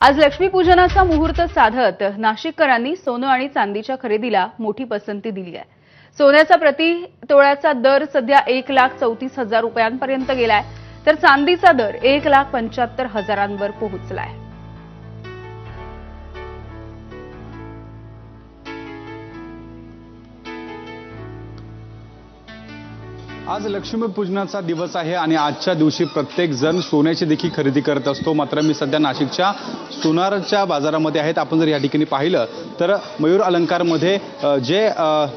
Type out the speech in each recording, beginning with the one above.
आज लक्ष्मीपूजनाचा मुहूर्त साधत नाशिककरांनी सोनं आणि चांदीच्या खरेदीला मोठी पसंती दिली आहे. सोन्याचा प्रति तोळ्याचा दर सध्या एक लाख चौतीस हजार रुपयांपर्यंत गेलाय तर चांदीचा दर एक लाख पंच्याहत्तर हजारांवर पोहोचलाय. आज लक्ष्मीपूजनाचा दिवस आहे आणि आजच्या दिवशी प्रत्येक जण सोन्याची देखील खरेदी करत असतो. मात्र मी सध्या नाशिकच्या सोनारच्या बाजारामध्ये आहेत. आपण जर या ठिकाणी पाहिलं तर मयूर अलंकारमध्ये जे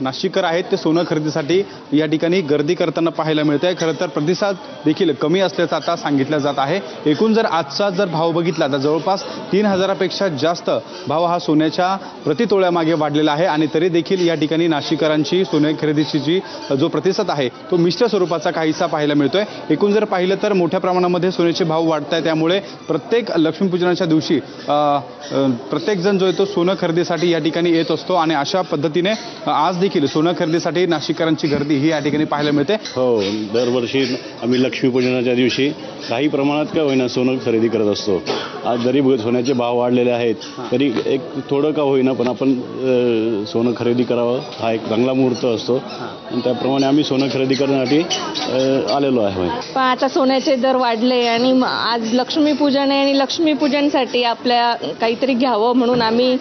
नाशिककर आहेत ते सोनं खरेदीसाठी या ठिकाणी गर्दी करताना पाहायला मिळते आहे खरं तर प्रतिसाद देखील कमी असल्याचं आता सांगितलं जात आहे. एकूण जर आजचा जर भाव बघितला तर जवळपास तीन हजारापेक्षा जास्त भाव हा सोन्याच्या प्रतितोळ्यामागे वाढलेला आहे. आणि तरी देखील या ठिकाणी नाशिकरांची सोने खरेदीची जी जो प्रतिसाद आहे तो मिश्र स्वरूपाचा काहीसा पाहायला मिळतोय. एकूण जर पाहिलं तर मोठ्या प्रमाणामध्ये सोन्याचे भाव वाढत आहे त्यामुळे प्रत्येक लक्ष्मीपूजनाच्या दिवशी प्रत्येकजण जो आहे तो सोनं खरेदीसाठी या ठिकाणी येत असतो आणि अशा पद्धतीने आज देखील सोनं खरेदीसाठी नाशिककरांची गर्दी ही या ठिकाणी पाहायला मिळते. हो दरवर्षी आम्ही लक्ष्मीपूजनाच्या दिवशी काही प्रमाणात का होईना सोनं खरेदी करत असतो. आज जरी सोन्याचे भाव वाढलेले आहेत. तरी एक थोडं का होईना पण आपण सोनं खरेदी करावं. हा एक चांगला मुहूर्त असतो. आणि त्याप्रमाणे आम्ही सोनं खरेदी करण्यासाठी आलेलो आहे पण आता सोन्याचे दर वाढले आणि आज लक्ष्मीपूजन आहे आणि लक्ष्मीपूजनसाठी आपल्या काहीतरी घ्यावं म्हणून आम्ही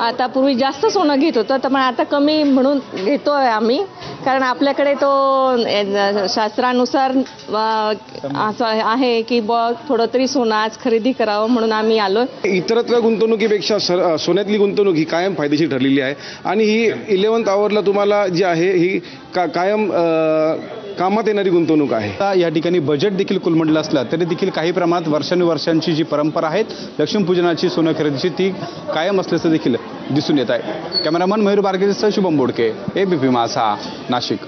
आता पूर्वी जास्त सोनं घेत होतो तर मग आता कमी म्हणून घेतोय आम्ही. कारण आपल्याकडे तो शास्त्रानुसार असं आहे की ब थोडं तरी सोनं आज खरेदी करावं म्हणून आम्ही आलो इतरत्र गुंतवणुकीपेक्षा सर सोन्यातली गुंतवणूक ही कायम फायदेशीर ठरलेली आहे. आणि ही इलेवन्थ आवरला तुम्हाला जी आहे ही का कायम कामात येणारी गुंतवणूक आहे. आता या ठिकाणी बजेट देखील कुलमडलं असलं तरी देखील काही प्रमाणात वर्षानुवर्षांची जी परंपरा आहे लक्ष्मीपूजनाची सोनं खरेदीची ती कायम असल्याचं देखील दिसून येत आहे. Cameraman Mayur बारगेसह Shubham Bodke A B P Majha Nashik.